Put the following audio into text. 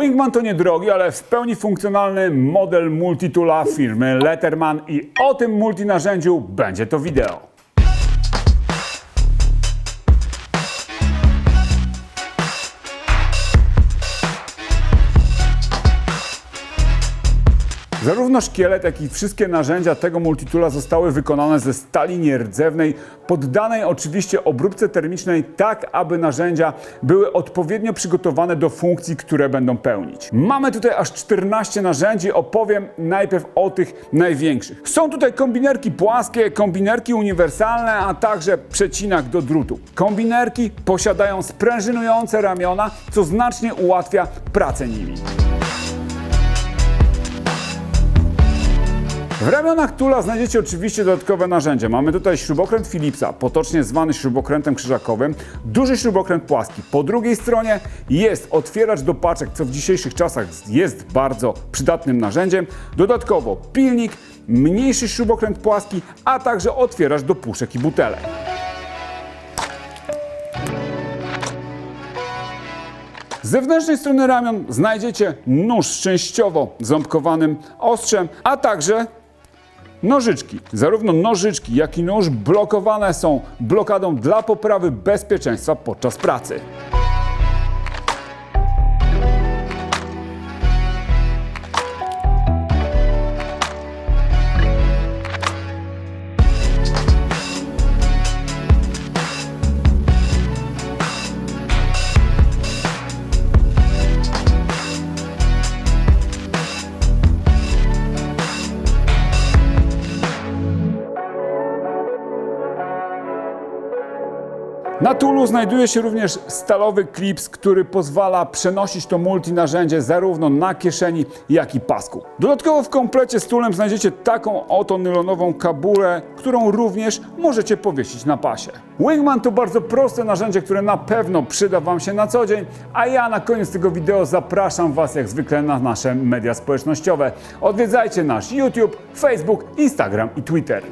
Wingman to niedrogi, ale w pełni funkcjonalny model multitoola firmy Letterman i o tym multinarzędziu będzie to wideo. Zarówno szkielet, jak i wszystkie narzędzia tego multitoola zostały wykonane ze stali nierdzewnej, poddanej oczywiście obróbce termicznej, tak aby narzędzia były odpowiednio przygotowane do funkcji, które będą pełnić. Mamy tutaj aż 14 narzędzi, opowiem najpierw o tych największych. Są tutaj kombinerki płaskie, kombinerki uniwersalne, a także przecinak do drutu. Kombinerki posiadają sprężynujące ramiona, co znacznie ułatwia pracę nimi. W ramionach Tula znajdziecie oczywiście dodatkowe narzędzia. Mamy tutaj śrubokręt Philipsa, potocznie zwany śrubokrętem krzyżakowym, duży śrubokręt płaski. Po drugiej stronie jest otwieracz do paczek, co w dzisiejszych czasach jest bardzo przydatnym narzędziem. Dodatkowo pilnik, mniejszy śrubokręt płaski, a także otwieracz do puszek i butelek. Z zewnętrznej strony ramion znajdziecie nóż z częściowo ząbkowanym ostrzem, a także nożyczki. Zarówno nożyczki, jak i nóż blokowane są blokadą dla poprawy bezpieczeństwa podczas pracy. Na Tulu znajduje się również stalowy klips, który pozwala przenosić to multinarzędzie zarówno na kieszeni, jak i pasku. Dodatkowo w komplecie z Tulem znajdziecie taką oto nylonową kabulę, którą również możecie powiesić na pasie. Wingman to bardzo proste narzędzie, które na pewno przyda Wam się na co dzień, a ja na koniec tego wideo zapraszam Was jak zwykle na nasze media społecznościowe. Odwiedzajcie nasz YouTube, Facebook, Instagram i Twitter.